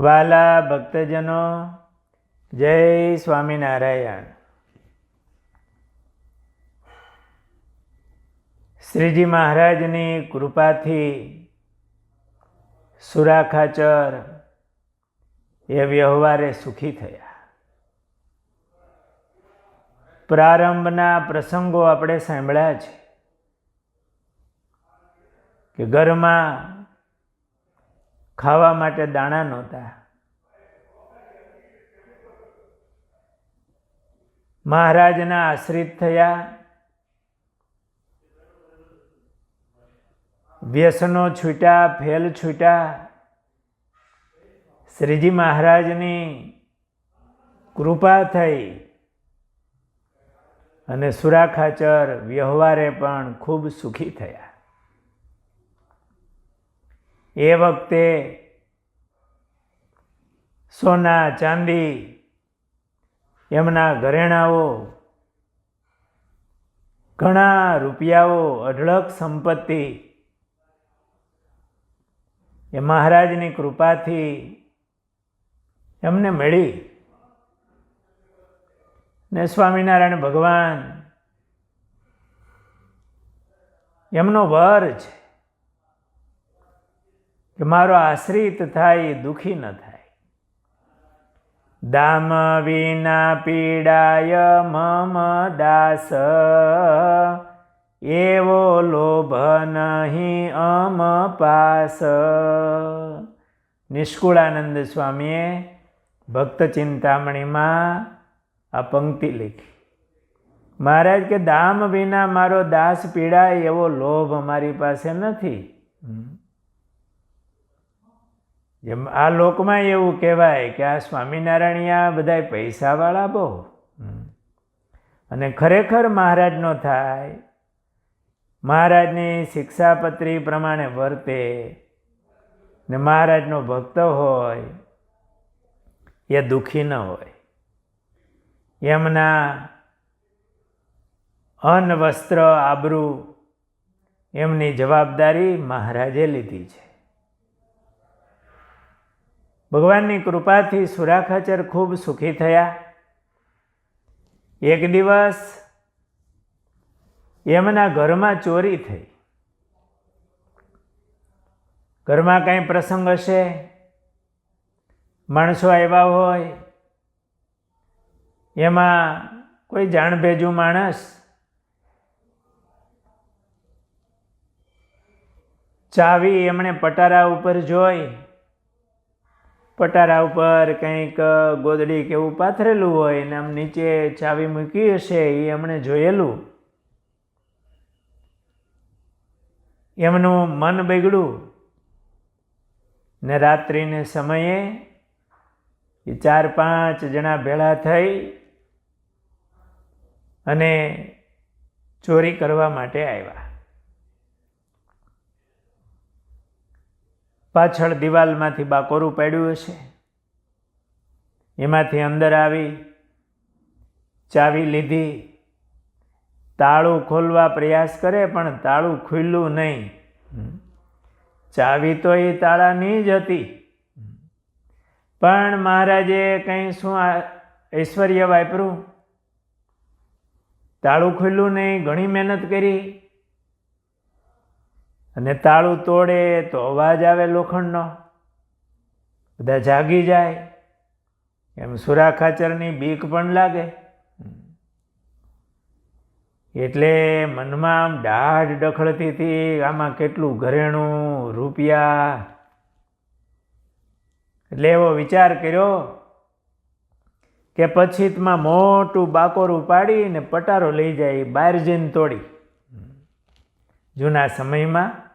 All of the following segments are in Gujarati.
વાલા ભક્તજનો, જય સ્વામિનારાયણ. શ્રીજી મહારાજની કૃપાથી સુરાખાચર એ વ્યવહારે સુખી થયા. પ્રારંભના પ્રસંગો આપણે સાંભળ્યા છે કે ઘરમાં ખાવા માટે દાણા નહોતા. મહારાજના આશ્રિત થયા. વ્યસનો છૂટ્યા, ફેલ છૂટ્યા. શ્રીજી મહારાજની કૃપા થઈ અને સુરાખાચર વ્યવહારે પણ ખૂબ સુખી થયા. એ વખતે સોના, ચાંદી, એમના ઘરેણાઓ, ઘણા રૂપિયાઓ, અઢળક સંપત્તિ, એ મહારાજની કૃપાથી એમને મળી. ને સ્વામિનારાયણ ભગવાન, એમનો વર છે. કે મારો આશ્રિત થાય દુઃખી ન થાય. દામ વિના પીડાય મમ દાસ. એવો લોભ નહીં અમ પાસ. નિષ્કુળાનંદ સ્વામીએ ભક્ત ચિંતામણીમાં આ પંક્તિ લખી. મહારાજ કે દામ વિના મારો દાસ પીડાય એવો લોભ અમારી પાસે નથી. જેમ આ લોકમાં એવું કહેવાય કે આ સ્વામિનારાયણિયા બધા પૈસાવાળા બહુ. અને ખરેખર મહારાજનો થાય, મહારાજની શિક્ષાપત્રી પ્રમાણે વર્તે ને મહારાજનો ભક્ત હોય, એ દુઃખી ન હોય. એમના અન્ન વસ્ત્ર આબરૂ એમની જવાબદારી મહારાજે લીધી છે. ભગવાનની કૃપાથી સુરાખાચર ખૂબ સુખી થયા. એક દિવસ એમના ઘરમાં ચોરી થઈ. ઘરમાં કંઈ પ્રસંગ હશે? માણસો આવ્યા હોય. એમાં કોઈ જાણભેજું માણસ? ચાવી એમણે પટારા ઉપર જોઈ. પટારા ઉપર કંઈક ગોદડી કે એવું પાથરેલું હોય ને આમ નીચે ચાવી મૂકી હશે, એ એમણે જોયેલું. એમનું મન બગડ્યું. ને રાત્રિને સમયે એ ચાર પાંચ જણા ભેળા થઈ અને ચોરી કરવા માટે આવ્યા. પાછળ દિવાલમાંથી બાકોરું પડ્યું હશે. એમાંથી અંદર આવી ચાવી લીધી. તાળું ખોલવા પ્રયાસ કરે પણ તાળું ખુલ્લું નહીં. ચાવી તો એ તાળાની જ હતી. પણ મહારાજે કંઈ શું ઐશ્વર્ય વાપર્યું? તાળું ખુલ્લું નહીં, ઘણી મહેનત કરી. અને તાળું તોડે તો અવાજ આવે લોખંડનો. બધા જાગી જાય. એમ સુરાખાચરની બીક પણ લાગે. એટલે મનમાં આમ દાઢ ડખડતી હતી, આમાં કેટલું ઘરેણું, રૂપિયા? એટલે એવો વિચાર કર્યો કે પછીતમાં મોટું બાકોરું પાડીને પટારો લઈ જાય બહાર જઈને તોડી. જૂના સમયમાં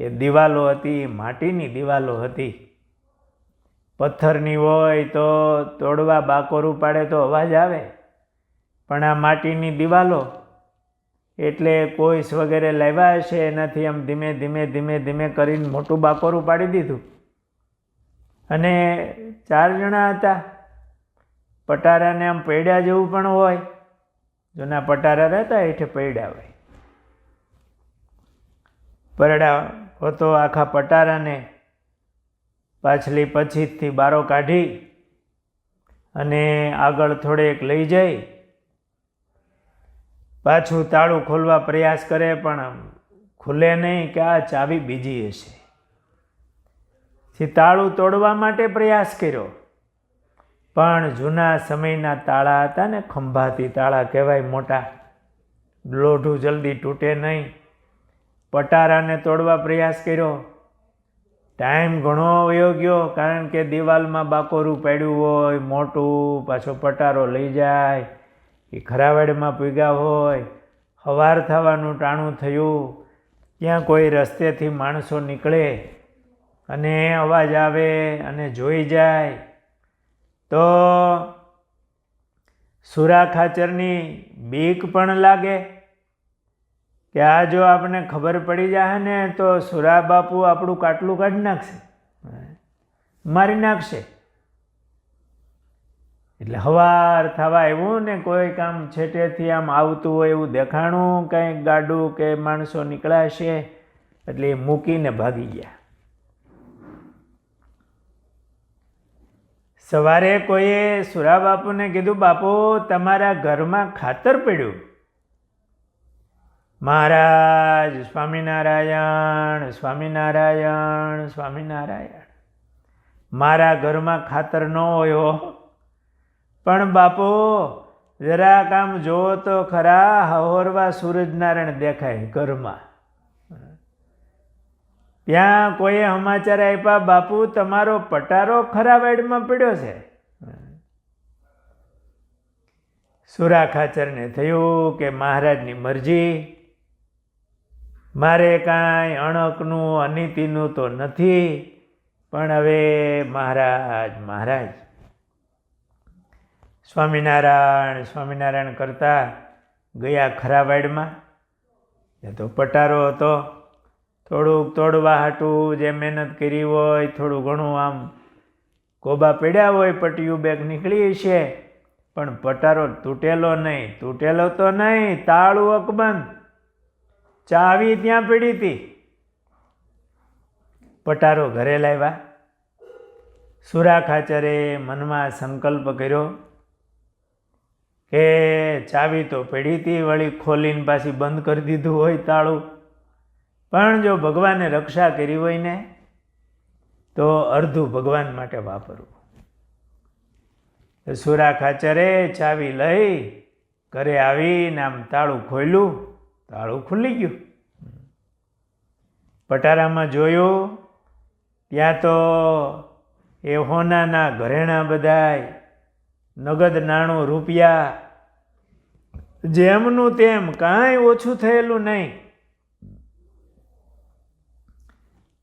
એ દિવાલો હતી માટીની દિવાલો હતી. પથ્થરની હોય તો તોડવા બાકોરું પાડે તો અવાજ આવે. પણ આ માટીની દિવાલો એટલે કોઈસ વગેરે લાવ્યા હશે એનાથી આમ ધીમે ધીમે ધીમે ધીમે કરીને મોટું બાકોરું પાડી દીધું. અને ચાર જણા હતા. પટારાને આમ પૈડ્યા જેવું પણ હોય. જૂના પટારા રહેતા હેઠે પૈડ્યા હોય. પરડા હોતો આખા પટારાને પાછલી પછીથી બારો કાઢી અને આગળ થોડેક લઈ જઈ. પાછું તાળું ખોલવા પ્રયાસ કરે પણ ખુલે નહીં કે આ ચાવી બીજી હશે. થી તાળું તોડવા માટે પ્રયાસ કર્યો. પણ જૂના સમયના તાળા હતા ને ખંભાતી તાળા કહેવાય મોટા, લોઢું જલ્દી તૂટે નહીં. પટારાને તોડવા પ્રયાસ કર્યો. ટાઈમ ઘણો વયો ગયો કારણ કે દિવાલમાં બાકોરું પડ્યું હોય, મોટું, પાછો પટારો લઈ જાય, એ ખરાવાડમાં પીગા હોય, હવાર થવાનું ટાણું થયું. ત્યાં કોઈ રસ્તેથી માણસો નીકળે અને અવાજ આવે અને જોઈ જાય. તો સુરા ખાચરની બીક પણ લાગે. કે આ જો આપણને ખબર પડી જાય ને તો સુરા બાપુ આપણું કાટલું કાઢી નાખશે. મારી નાખશે. એટલે હવાર થવા આવ્યું ને કોઈ કામ છેટેથી આમ આવતું હોય એવું દેખાણું, કંઈક ગાડું કે માણસો નીકળાશે, એટલે એ મૂકીને ભાગી ગયા. સવારે કોઈએ સુરા બાપુને કીધું, બાપુ, તમારા ઘરમાં ખાતર પડ્યું. મહારાજ, સ્વામિનારાયણ સ્વામિનારાયણ સ્વામિનારાયણ. મારા ઘરમાં ખાતર ન હોય પણ બાપુ જરાક આમ જોવો તો ખરા, હહોરવા સૂરજનારાયણ દેખાય ઘરમાં. ત્યાં કોઈએ સમાચાર આપ્યા, બાપુ, તમારો પટારો ખરા વાડમાં પડ્યો છે. સુરા ખાચરને થયું કે મહારાજની મરજી મારે કાંઈ અણકનું, અનિતિનું તો નથી, પણ હવે મહારાજ મહારાજ. સ્વામિનારાયણ સ્વામિનારાયણ કરતા ગયા ખરાવાડમાં. એ તો પટારો હતો. થોડુંક તોડવા હાટું જે મહેનત કરી હોય, થોડું ઘણું આમ કોબા પડ્યા હોય, પટિયું બેગ નીકળી છે. પણ પટારો તૂટેલો નહીં, તૂટેલો તો નહીં, તાળું અકબંધ. ચાવી ત્યાં પડી હતી. પટારો ઘરે લાવ્યા. સુરા ખાચરે મનમાં સંકલ્પ કર્યો કે ચાવી તો પડી હતી, વળી ખોલીને પાછી બંધ કરી દીધું હોય તાળું. પણ જો ભગવાને રક્ષા કરી હોય ને, તો અર્ધું ભગવાન માટે વાપરવું. સુરા ખાચરે ચાવી લઈ ઘરે આવીને આમ તાળું ખોલ્યું. તાળું ખુલ્લી ગયું. પટારામાં જોયું, ત્યાં તો એ હોનાના ઘરેણા બધાય, નગદ નાણું રૂપિયા, જેમનું તેમ કાંઈ ઓછું થયેલું નહીં.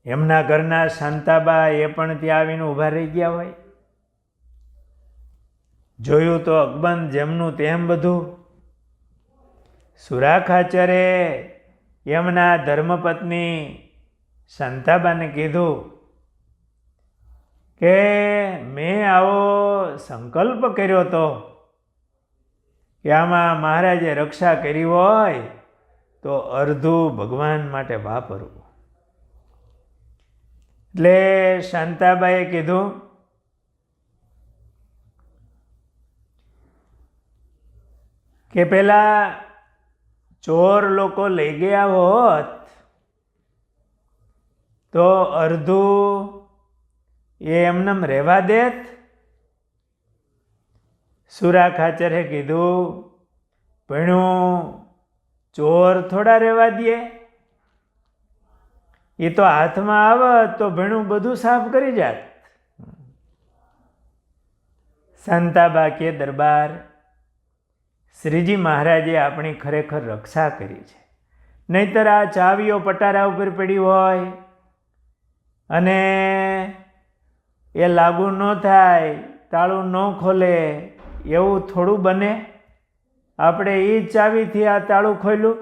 એમના ઘરના શાંતાબા એ પણ ત્યાં આવીને ઊભા રહી ગયા હોય. જોયું તો અકબંધ જેમનું તેમ બધું સુરા ખાચરે એમના ધર્મપત્ની શાંતાબાને કીધું કે, મેં આવો સંકલ્પ કર્યો હતો કે આમાં મહારાજે રક્ષા કરી હોય તો અર્ધું ભગવાન માટે વાપરવું. એટલે શાંતાબાઈએ કીધું, કે પેલા ચોર લોકો લઈ ગયા હોત તો અડધું એ એમનેમ રહેવા દેત. સુરા ખાચરે કીધું, ભણ્યું, ચોર થોડા રહેવા દે. એ તો હાથમાં આવત, તો ભણું બધું સાફ કરી જાત. સંતાબા કે દરબાર શ્રીજી મહારાજે આપણી ખરેખર રક્ષા કરી છે. નહીતર આ ચાવીઓ પટારા ઉપર પડી હોય અને એ લાગુ ન થાય, તાળું ન ખોલે, એવું થોડું બને, આપણે એ ચાવીથી આ તાળું ખોલ્યું?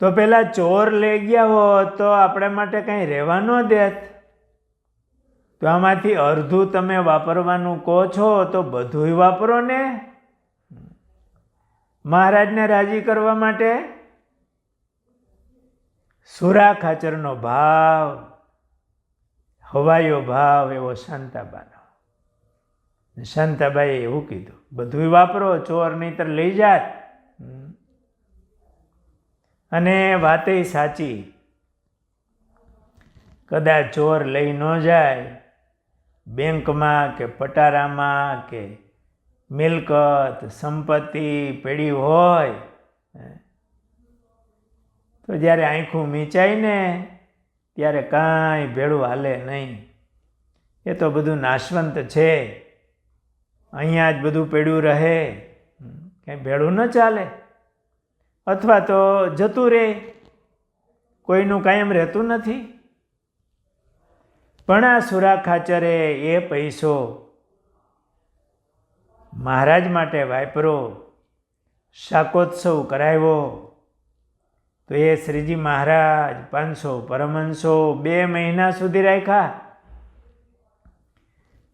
તો પેલા ચોર લઈ ગયા હોત તો આપણા માટે કંઈ રહેવા ન દેત. તો આમાંથી અડધું તમે વાપરવાનું કહો છો તો બધુંય વાપરો ને? મહારાજને રાજી કરવા માટે? સુરા ખાચરનો ભાવ, હવાયો ભાવ એવો શાંતાબાનો. શાંતાબાઈએ એવું કીધું, બધુંય વાપરો, ચોર નહીતર લઈ જાત. અને વાતે સાચી. કદાચ ચોર લઈ ન જાય બેંકમાં કે પટારામાં કે મિલકત, સંપત્તિ, પેઢી હોય તો જ્યારે આંખું મીચાય ને, ત્યારે કાંઈ ભેળું હાલે નહીં. એ તો બધું નાશવંત છે. અહીંયા જ બધું પડ્યું રહે. કંઈ ભેળું ન ચાલે. અથવા તો જતું રહે કોઈનું કાયમ રહેતું નથી. પણ આ સુરા ખાચરે એ પૈસો મહારાજ માટે વાપરો, શાકોત્સવ કરાવ્યો. તો એ શ્રીજી મહારાજ પાંચસો પરમહંસો બે મહિના સુધી રાખ્યા.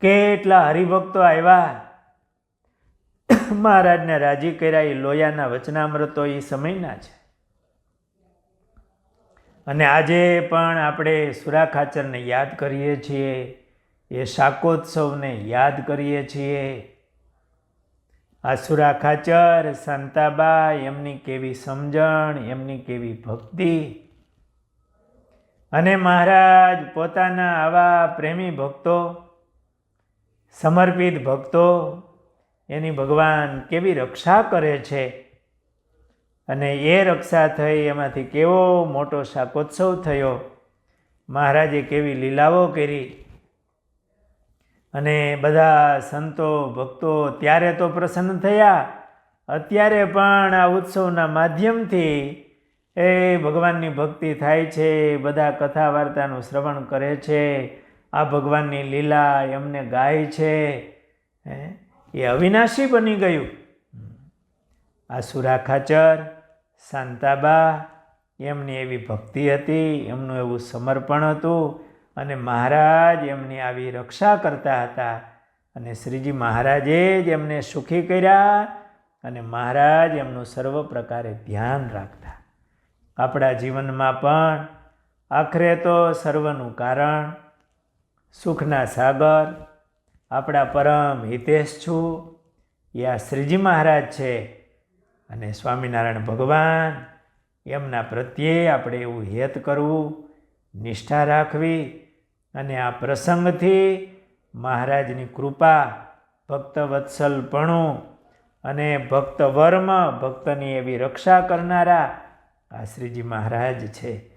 કેટલા હરિભક્તો આવ્યા. મહારાજને રાજી કર્યા. લોયાના વચનામૃતો એ સમયના છે. અને આજે પણ આપણે સુરા ખાચરને યાદ કરીએ છીએ. એ શાકોત્સવને યાદ કરીએ છીએ. આ સુરા ખાચર એમની કેવી સમજણ, એમની કેવી ભક્તિ. અને મહારાજ પોતાના આવા પ્રેમી ભક્તો, સમર્પિત ભક્તો, એની ભગવાન કેવી રક્ષા કરે છે. અને એ રક્ષા થઈ, એમાંથી કેવો મોટો શાકોત્સવ થયો? મહારાજે કેવી લીલાઓ કરી. અને બધા સંતો, ભક્તો ત્યારે તો પ્રસન્ન થયા. અત્યારે પણ આ ઉત્સવના માધ્યમથી એ ભગવાનની ભક્તિ થાય છે, બધા કથા વાર્તાનું શ્રવણ કરે છે. આ ભગવાનની લીલા એમને ગાય છે. એ અવિનાશી બની ગયું. આ સુરા ખાચર શાંતાબા એમની એવી ભક્તિ હતી, એમનું એવું સમર્પણ હતું અને મહારાજ એમની આવી રક્ષા કરતા હતા અને શ્રીજી મહારાજે જ એમને સુખી કર્યા અને મહારાજ એમનું સર્વ પ્રકારે ધ્યાન રાખતા. આપણા જીવનમાં પણ આખરે તો સર્વનું કારણ સુખના સાગર, આપણા પરમ હિતેશ છું. આ શ્રીજી મહારાજ છે અને સ્વામિનારાયણ ભગવાન, એમના પ્રત્યે આપણે એવું હેત કરવું, નિષ્ઠા રાખવી અને આ પ્રસંગથી મહારાજની કૃપા ભક્ત વત્સલપણું અને ભક્ત વર્મ ભક્તની એવી રક્ષા કરનારા આ શ્રીજી મહારાજ છે.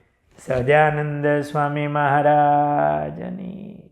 સહજાનંદ સ્વામી મહારાજની.